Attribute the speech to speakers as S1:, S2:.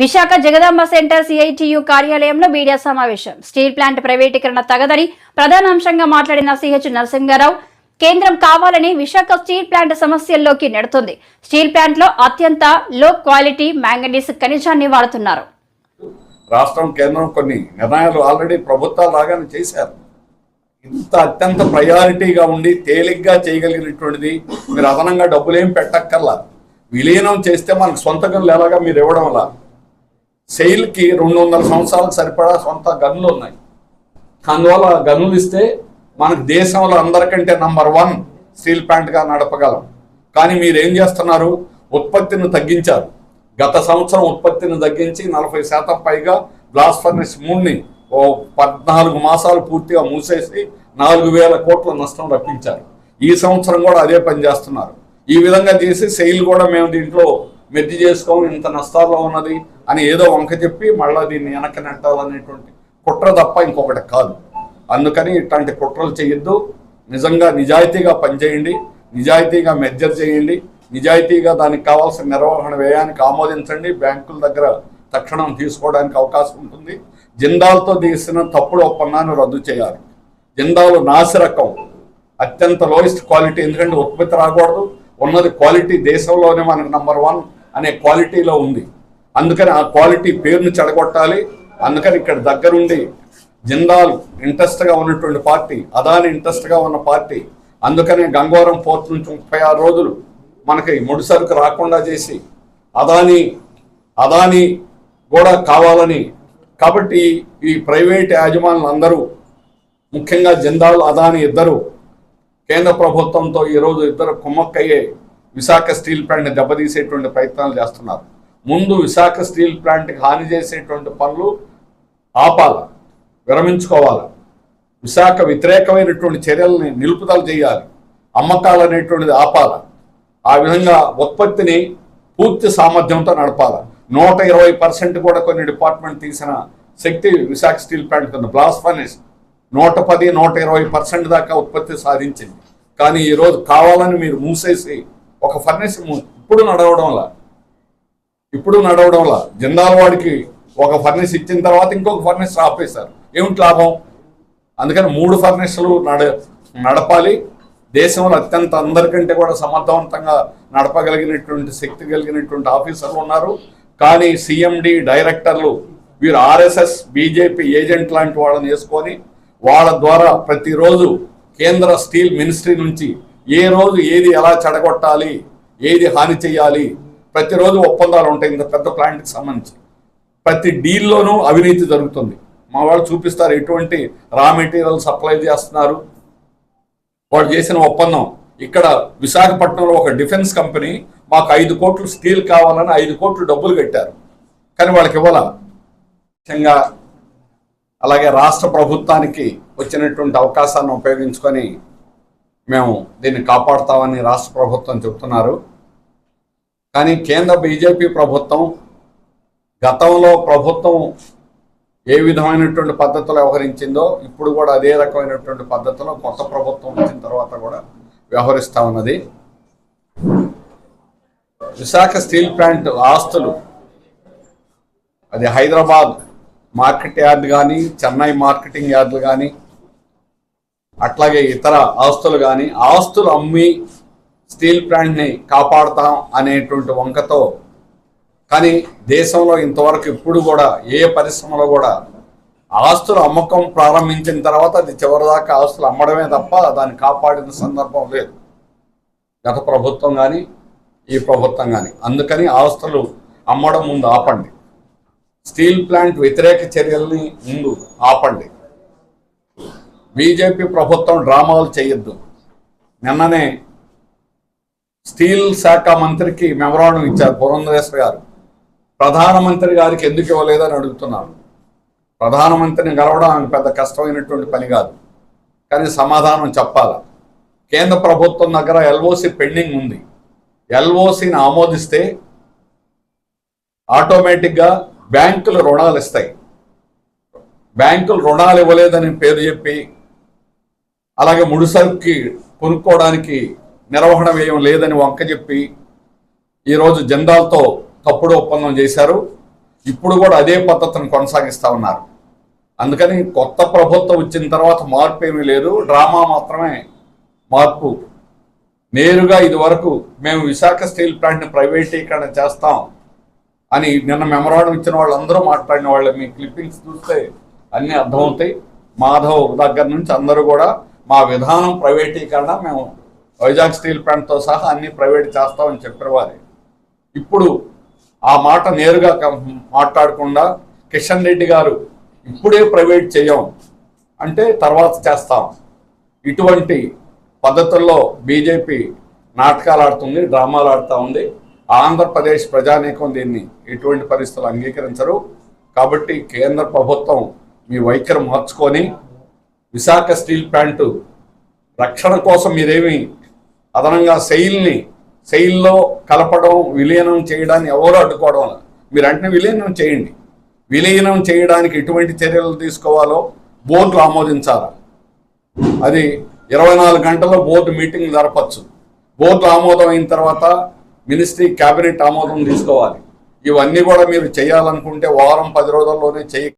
S1: Visakha Jagadamba centre CITU కార్యాలయంలో media సమావేశం. Steel plant ప్రైవేటీకరణ తగదని ప్రధాన అంశంగా మాట్లాడిన సిహెచ్ నరసింహారావు కేంద్రం కావాలని విశాఖ స్టీల్ ప్లాంట్ సమస్యల్లోకి నెడుతుంది. స్టీల్ ప్లాంట్లో అత్యంత లో క్వాలిటీ మ్యాంగనీస్ ఖనిజాన్ని వాడుతున్నారు.
S2: రాష్ట్రం కేంద్రం కొన్ని నిర్ణయాలు ఆల్రెడీ ప్రభుత్వాలు రాగానే చేశారు. ఇంత అత్యంత ప్రయారిటీగా ఉండి తేలిగ్గా చేయగలిగినటువంటిది మీరు అదనంగా డబ్బులు ఏం పెట్టక్కర్లా. విలీనం చేస్తే మనకు సొంత గనులు ఎలాగా మీరు ఇవ్వడం వల్ల సెయిల్కి రెండు వందల సంవత్సరాలకు సరిపడా సొంత గనులు ఉన్నాయి అందువల్ల గనులు ఇస్తే మనకు దేశంలో అందరికంటే నంబర్ వన్ స్టీల్ ప్లాంట్గా నడపగలం. కానీ మీరు ఏం చేస్తున్నారు? ఉత్పత్తిని తగ్గించారు. గత సంవత్సరం ఉత్పత్తిని తగ్గించి నలభై శాతం పైగా బ్లాస్ట్ ఫర్నిస్ మూడుని ఓ పద్నాలుగు మాసాలు పూర్తిగా మూసేసి నాలుగు వేల కోట్ల నష్టం రప్పించారు. ఈ సంవత్సరం కూడా అదే పని చేస్తున్నారు. ఈ విధంగా చేసి సెయిల్ కూడా మేము దీంట్లో మెద్ది చేసుకోము ఇంత నష్టాల్లో ఉన్నది. అని ఏదో వంక చెప్పి మళ్ళీ దీన్ని వెనక్కి నెట్టాలనేటువంటి కుట్ర తప్ప ఇంకొకటి కాదు. అందుకని ఇట్లాంటి కుట్రలు చేయొద్దు. నిజంగా నిజాయితీగా పనిచేయండి. నిజాయితీగా మెజర్ చేయండి. నిజాయితీగా దానికి కావాల్సిన నిర్వహణ వ్యయానికి ఆమోదించండి. బ్యాంకుల దగ్గర తక్షణం తీసుకోవడానికి అవకాశం ఉంటుంది. జిందాల్తో తీసిన తప్పుడు ఒప్పందాన్ని రద్దు చేయాలి. జిందాలు నాసిరకం అత్యంత లోయెస్ట్ క్వాలిటీ ఎందుకంటే ఉత్పత్తి రాకూడదు. ఉన్నది క్వాలిటీ దేశంలోనే మనకు నంబర్ వన్ అనే క్వాలిటీలో ఉంది. అందుకని ఆ క్వాలిటీ పేరును చెడగొట్టాలి. అందుకని ఇక్కడ దగ్గరుండి జిందాల్ ఇంట్రెస్ట్గా ఉన్నటువంటి పార్టీ అదాని ఇంట్రెస్ట్గా ఉన్న పార్టీ అందుకనే గంగవరం పోర్ట్ నుంచి ముప్పై ఆరు రోజులు మనకి ముడి సరుకు రాకుండా చేసి అదాని అదాని కూడా కావాలని కాబట్టి ఈ ప్రైవేట్ యాజమానులు అందరూ ముఖ్యంగా జిందాల్ అదాని ఇద్దరు కేంద్ర ప్రభుత్వంతో ఈరోజు ఇద్దరు కుమ్మక్కయ్యే విశాఖ స్టీల్ ప్లాంట్ని దెబ్బతీసేటువంటి ప్రయత్నాలు చేస్తున్నారు. ముందు విశాఖ స్టీల్ ప్లాంట్కి హాని చేసేటువంటి పనులు ఆపాల విరమించుకోవాలి. విశాఖ వ్యతిరేకమైనటువంటి చర్యల్ని నిలుపుదల చేయాలి అమ్మకాలు అనేటువంటిది ఆపాల. ఆ విధంగా ఉత్పత్తిని పూర్తి సామర్థ్యంతో నడపాలి. నూట ఇరవై పర్సెంట్ కూడా కొన్ని డిపార్ట్మెంట్ తీసిన శక్తి విశాఖ స్టీల్ ప్లాంట్ ఉంది బ్లాస్ట్ ఫర్నేస్ నూట పది నూట ఇరవై పర్సెంట్ దాకా ఉత్పత్తి సాధించింది. కానీ ఈరోజు కావాలని మీరు మూసేసి ఒక ఫర్నేస్ ఇప్పుడు నడవడంలా ఇప్పుడు నడవడంలా జిందాల్ వాడికి ఒక ఫర్నిస్ ఇచ్చిన తర్వాత ఇంకొక ఫర్నిస్ ఆపేశారు. ఏమిటి లాభం? అందుకని మూడు ఫర్నిస్లు నడ నడపాలి. దేశంలో అత్యంత అందరికంటే కూడా సమర్థవంతంగా నడపగలిగినటువంటి శక్తి కలిగినటువంటి ఆఫీసర్లు ఉన్నారు. కానీ సిఎండి డైరెక్టర్లు వీరు ఆర్ఎస్ఎస్ బీజేపీ ఏజెంట్ లాంటి వాళ్ళని వేసుకొని వాళ్ళ ద్వారా ప్రతిరోజు కేంద్ర స్టీల్ మినిస్ట్రీ నుంచి ఏ రోజు ఏది ఎలా చెడగొట్టాలి ఏది హాని చేయాలి ప్రతిరోజు ఒప్పందాలు ఉంటాయి. ఇంత పెద్ద ప్లాంట్కి సంబంధించి. ప్రతి డీల్లోనూ అవినీతి జరుగుతుంది. మా వాళ్ళు చూపిస్తారు ఎటువంటి రా మెటీరియల్ సప్లై చేస్తున్నారు. వాళ్ళు చేసిన ఒప్పందం. ఇక్కడ విశాఖపట్నంలో ఒక డిఫెన్స్ కంపెనీ మాకు ఐదు కోట్లు స్టీల్ కావాలని ఐదు కోట్లు డబ్బులు కట్టారు. కానీ వాళ్ళకి ఇవ్వాల. ముఖ్యంగా అలాగే రాష్ట్ర ప్రభుత్వానికి వచ్చినటువంటి అవకాశాన్ని ఉపయోగించుకొని మేము దీన్ని కాపాడుతామని రాష్ట్ర ప్రభుత్వం చెబుతున్నారు కానీ కేంద్ర బీజేపీ ప్రభుత్వం గతంలో ప్రభుత్వం ఏ విధమైనటువంటి పద్ధతులు వ్యవహరించిందో ఇప్పుడు కూడా అదే రకమైనటువంటి పద్ధతిలో కొత్త ప్రభుత్వం వచ్చిన తర్వాత కూడా వ్యవహరిస్తా ఉన్నది. విశాఖ స్టీల్ ప్లాంట్ ఆస్తులు అది హైదరాబాద్ మార్కెట్ యార్డ్ కానీ చెన్నై మార్కెటింగ్ యార్డ్లు కానీ అట్లాగే ఇతర ఆస్తులు కానీ ఆస్తులు అమ్మి స్టీల్ ప్లాంట్ని కాపాడుతాం అనేటువంటి వంకతో. కానీ దేశంలో ఇంతవరకు ఇప్పుడు కూడా ఏ పరిశ్రమలో కూడా ఆస్తులు అమ్మకం ప్రారంభించిన తర్వాత అది చివరిదాకా ఆస్తులు అమ్మడమే తప్ప దాన్ని కాపాడిన సందర్భం లేదు. గత ప్రభుత్వం కానీ ఈ ప్రభుత్వం కానీ అందుకని ఆస్తులు అమ్మడం ముందు ఆపండి. స్టీల్ ప్లాంట్ వ్యతిరేక చర్యల్ని ముందు ఆపండి. బీజేపీ ప్రభుత్వం డ్రామాలు చేయొద్దు. నిన్ననే స్టీల్ శాఖ మంత్రికి మెమరాండం ఇచ్చారు పురంధరేశ్వర గారు. ప్రధానమంత్రి గారికి ఎందుకు ఇవ్వలేదని అడుగుతున్నాను ప్రధానమంత్రిని గెలవడం పెద్ద కష్టమైనటువంటి పని కాదు. కానీ సమాధానం చెప్పాలి? కేంద్ర ప్రభుత్వం దగ్గర ఎల్ఓసి పెండింగ్ ఉంది. ఎల్ఓసిని ఆమోదిస్తే ఆటోమేటిక్గా బ్యాంకులు రుణాలు ఇస్తాయి. బ్యాంకులు రుణాలు ఇవ్వలేదని పేరు చెప్పి అలాగే ముడిసరుకి కొనుక్కోవడానికి నిర్వహణ వ్యయం లేదని వంక చెప్పి ఈరోజు జెండాలతో తప్పుడు ఒప్పందం చేశారు. ఇప్పుడు కూడా అదే పద్ధతిని కొనసాగిస్తా ఉన్నారు. అందుకని కొత్త ప్రభుత్వం వచ్చిన తర్వాత మార్పు ఏమీ లేదు. డ్రామా మాత్రమే మార్పు. నేరుగా ఇదివరకు మేము విశాఖ స్టీల్ ప్లాంట్ని ప్రైవేటీకరణ చేస్తాం అని నిన్న మెమరాండం ఇచ్చిన వాళ్ళందరూ మాట్లాడిన వాళ్ళు మీ క్లిప్పింగ్స్ చూస్తే అన్నీ అర్థమవుతాయి. మాధవ్ దగ్గర నుంచి అందరూ కూడా మా విధానం ప్రైవేటీకరణ మేము వైజాగ్ స్టీల్ ప్లాంట్తో సహా అన్ని ప్రైవేట్ చేస్తామని చెప్పిన వారి. ఇప్పుడు ఆ మాట నేరుగా మాట్లాడకుండా కిషన్ రెడ్డి గారు ఇప్పుడే ప్రైవేట్ చేయం అంటే తర్వాత చేస్తాం. ఇటువంటి పద్ధతుల్లో బీజేపీ నాటకాలు ఆడుతుంది డ్రామాలు ఆడుతూ ఉంది. ఆంధ్రప్రదేశ్ ప్రజానీకం దీన్ని ఎటువంటి పరిస్థితులు అంగీకరించరు. కాబట్టి కేంద్ర ప్రభుత్వం మీ వైఖరి మార్చుకొని విశాఖ స్టీల్ ప్లాంటు రక్షణ కోసం మీరేమి అదనంగా సెయిల్ని సెయిల్లో కలపడం విలీనం చేయడాన్ని ఎవరు అడ్డుకోవడం మీరు వెంటనే విలీనం చేయండి. విలీనం చేయడానికి ఎటువంటి చర్యలు తీసుకోవాలో బోర్డులు ఆమోదించాలి. అది ఇరవై నాలుగు గంటల్లో బోర్డు మీటింగ్ జరపచ్చు. బోర్డు ఆమోదం అయిన తర్వాత మినిస్ట్రీ క్యాబినెట్ ఆమోదం తీసుకోవాలి. ఇవన్నీ కూడా మీరు చేయాలనుకుంటే వారం పది రోజుల్లోనే చేయ